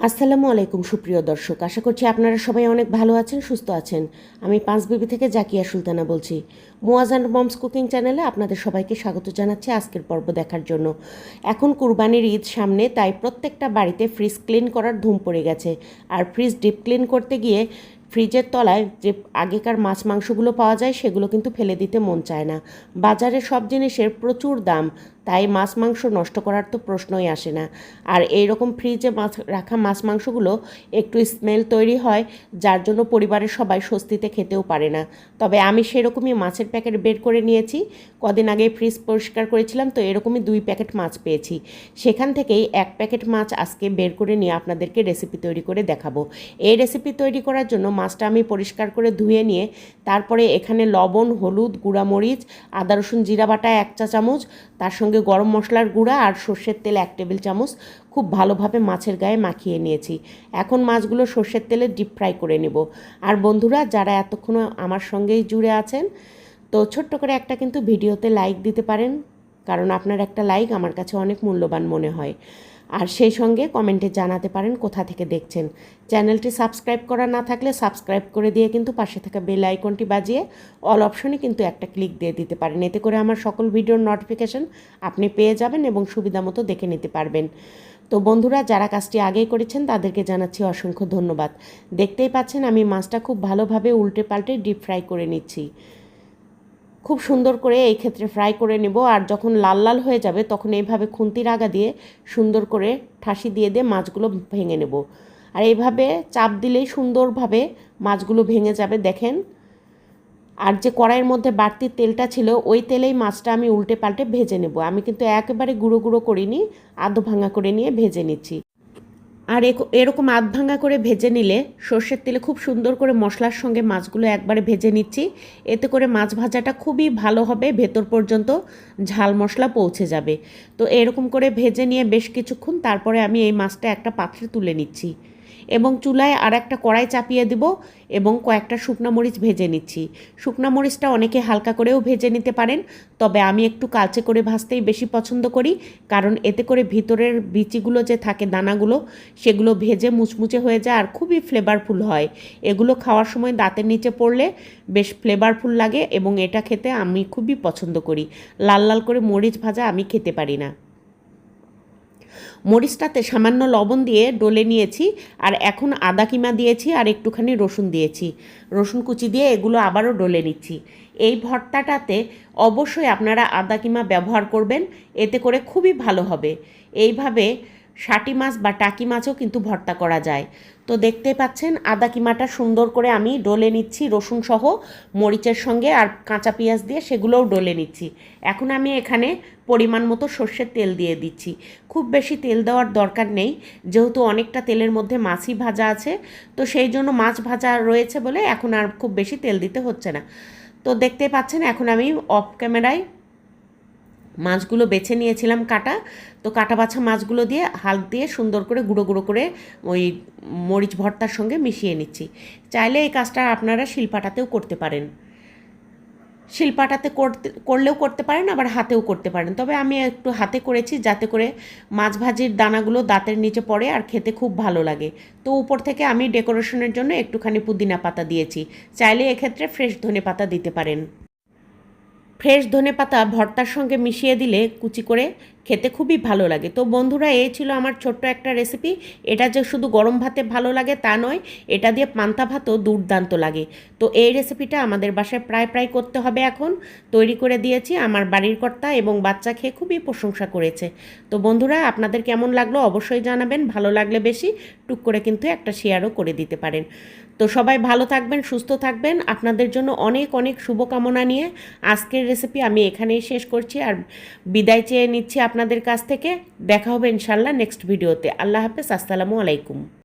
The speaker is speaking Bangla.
আসসালামু আলাইকুম, সুপ্রিয় দর্শক। আশা করছি আপনারা সবাই অনেক ভালো আছেন, সুস্থ আছেন। আমি পাঁচ বিবি থেকে জাকিয়া সুলতানা বলছি। মুয়াজ অ্যান্ড মমস কুকিং চ্যানেলে আপনাদের সবাইকে স্বাগত জানাচ্ছি আজকের পর্ব দেখার জন্য। এখন কুরবানির ঈদ সামনে, তাই প্রত্যেকটা বাড়িতে ফ্রিজ ক্লিন করার ধুম পড়ে গেছে। আর ফ্রিজ ডিপ ক্লিন করতে গিয়ে ফ্রিজের তলায় যে আগেকার মাছ মাংসগুলো পাওয়া যায়, সেগুলো কিন্তু ফেলে দিতে মন চায় না। বাজারে সব জিনিসের প্রচুর দাম। তাই মাছ মাংস নষ্ট করার তো প্রশ্নই আসে না। আর এই রকম ফ্রিজে মাছ রাখা মাছ মাংসগুলো একটু স্মেল তৈরি হয়, যার জন্য পরিবারের সবাই স্বস্তিতে খেতেও পারে না। তবে আমি সেরকমই মাছের প্যাকেট বের করে নিয়েছি। কদিন আগে ফ্রিজ পরিষ্কার করেছিলাম, তো এরকমই দুই প্যাকেট মাছ পেয়েছি। সেখান থেকেই এক প্যাকেট মাছ আজকে বের করে নিয়ে আপনাদেরকে রেসিপি তৈরি করে দেখাবো। এই রেসিপি তৈরি করার জন্য মাছটা আমি পরিষ্কার করে ধুয়ে নিয়ে, তারপরে এখানে লবণ, হলুদ গুঁড়ামরিচ আদা, রসুন, জিরা বাটা এক চা চামচ তার সঙ্গে গরম মশলার গুঁড়া আর সর্ষের তেল এক টেবিল চামচ খুব ভালোভাবে মাছের গায়ে মাখিয়ে নিয়েছি। এখন মাছগুলো সর্ষের তেলে ডিপ ফ্রাই করে নেব। আর বন্ধুরা, যারা এতক্ষণ আমার সঙ্গেই জুড়ে আছেন, তো ছোট্ট করে একটা কিন্তু ভিডিওতে লাইক দিতে পারেন, কারণ আপনার একটা লাইক আমার কাছে অনেক মূল্যবান মনে হয়। আর সেই সঙ্গে কমেন্টে জানাতে পারেন কোথা থেকে দেখছেন। চ্যানেলটি সাবস্ক্রাইব করা না থাকলে সাবস্ক্রাইব করে দিয়ে কিন্তু পাশে থাকা বেল আইকনটি বাজিয়ে অল অপশনে কিন্তু একটা ক্লিক দিয়ে দিতে পারেন। এতে করে আমার সকল ভিডিওর নোটিফিকেশন আপনি পেয়ে যাবেন এবং সুবিধা মতো দেখে নিতে পারবেন। তো বন্ধুরা, যারা কাজটি আগেই করেছেন তাদেরকে জানাচ্ছি অসংখ্য ধন্যবাদ। দেখতেই পাচ্ছেন আমি মাছটা খুব ভালোভাবে উল্টে পাল্টে ডিপ ফ্রাই করে নিচ্ছি। খুব সুন্দর করে এই ক্ষেত্রে ফ্রাই করে নেব। আর যখন লাল লাল হয়ে যাবে, তখন এইভাবে খুন্তির আগা দিয়ে সুন্দর করে ঠাসি দিয়ে দিয়ে মাছগুলো ভেঙে নেব। আর এইভাবে চাপ দিলেই সুন্দরভাবে মাছগুলো ভেঙে যাবে, দেখেন। আর যে কড়াইয়ের মধ্যে বাড়তি তেলটা ছিল, ওই তেলেই মাছটা আমি উল্টে পাল্টে ভেজে নেব। আমি কিন্তু একেবারে গুঁড়ো গুঁড়ো করিনি, আধ ভাঙা করে নিয়ে ভেজে নিচ্ছি। আর এরকম আধ ভাঙা করে ভেজে নিলে সর্ষের তেলে খুব সুন্দর করে মশলার সঙ্গে মাছগুলো একবারে ভেজে নিচ্ছি। এতে করে মাছ ভাজাটা খুবই ভালো হবে, ভেতর পর্যন্ত ঝাল মশলা পৌঁছে যাবে। তো এরকম করে ভেজে নিয়ে বেশ কিছুক্ষণ, তারপরে আমি এই মাছটা একটা পাত্রে তুলে নিচ্ছি। এবং চুলায় আর একটা কড়াই চাপিয়ে দেব এবং কয়েকটা শুকনো মরিচ ভেজে নিচ্ছি। শুকনো মরিচটা অনেকে হালকা করেও ভেজে নিতে পারেন, তবে আমি একটু কালচে করে ভাজতেই বেশি পছন্দ করি, কারণ এতে করে ভিতরের বিচিগুলো যে থাকে দানাগুলো, সেগুলো ভেজে মুচমুচে হয়ে যায় আর খুবই ফ্লেভারফুল হয়। এগুলো খাওয়ার সময় দাঁতের নিচে পড়লে বেশ ফ্লেভারফুল লাগে এবং এটা খেতে আমি খুবই পছন্দ করি। লাল লাল করে মরিচ ভাজা আমি খেতে পারি না। মরিচটাতে সামান্য লবণ দিয়ে ডলে নিয়েছি, আর এখন আদা কিমা দিয়েছি আর একটুখানি রসুন দিয়েছি। রসুন কুচি দিয়ে এগুলো আবারও ডলে নিচ্ছি। এই ভর্তাটাতে অবশ্যই আপনারা আদা কিমা ব্যবহার করবেন, এতে করে খুবই ভালো হবে। এইভাবে ষাটি মাছ বা টাকি মাছও কিন্তু ভর্তা করা যায়। তো দেখতে পাচ্ছেন, আদা কিমাটা সুন্দর করে আমি ডলে নিচ্ছি, রসুন সহ, মরিচের সঙ্গে আর কাঁচা পেঁয়াজ দিয়ে সেগুলোও ডলে নিচ্ছি। এখন আমি এখানে পরিমাণ মতো সর্ষের তেল দিয়ে দিচ্ছি। খুব বেশি তেল দেওয়ার দরকার নেই, যেহেতু অনেকটা তেলের মধ্যে মাছই ভাজা আছে, তো সেই জন্য মাছ ভাজা রয়েছে বলে এখন আর খুব বেশি তেল দিতে হচ্ছে না। তো দেখতে পাচ্ছেন, এখন আমি অফ ক্যামেরায় মাছগুলো বেছে নিয়েছিলাম কাটা। তো কাটা বাছা মাছগুলো দিয়ে হাল দিয়ে সুন্দর করে গুঁড়ো গুঁড়ো করে ওই মরিচ ভর্তার সঙ্গে মিশিয়ে নিচ্ছি। চাইলে এই কাজটা আপনারা শিলপাটাতেও করতে পারেন। শিলপাটাতে করতে, করলেও করতে পারেন, আবার হাতেও করতে পারেন। তবে আমি একটু হাতে করেছি যাতে করে মাছ ভাজির দানাগুলো দাঁতের নিচে পড়ে আর খেতে খুব ভালো লাগে। তো উপর থেকে আমি ডেকোরেশনের জন্য একটুখানি পুদিনা পাতা দিয়েছি। চাইলে এক্ষেত্রে ফ্রেশ ধনে পাতা দিতে পারেন। ফ্রেশ ধনে পাতা ভর্তার সঙ্গে মিশিয়ে দিলে কুচি করে খেতে খুবই ভালো লাগে। তো বন্ধুরা, এই ছিল আমার ছোট্ট একটা রেসিপি এটা যে শুধু গরম ভাতে ভালো লাগে তা নয়, এটা দিয়ে পান্তা ভাতও দুর্দান্ত লাগে। তো এই রেসিপিটা আমাদের বাসায় প্রায় প্রায় করতে হবে এখন। তৈরি করে দিয়েছি আমার বাড়ির কর্তা এবং বাচ্চা খেয়ে খুবই প্রশংসা করেছে। তো বন্ধুরা, আপনাদের কেমন লাগল অবশ্যই জানাবেন, ভালো লাগলে বেশি, টুক করে কিন্তু একটা শেয়ারও করে দিতে পারেন। তো সবাই ভালো থাকবেন, সুস্থ থাকবেন। আপনাদের জন্য অনেক অনেক শুভকামনা নিয়ে আজকের রেসিপি আমি এখানেই শেষ করছি আর বিদায় চেয়ে নিচ্ছি আপনাদের কাছ থেকে দেখা হবে ইনশাল্লাহ নেক্সট ভিডিওতে আল্লাহ হাফেজ আসসালামু আলাইকুম।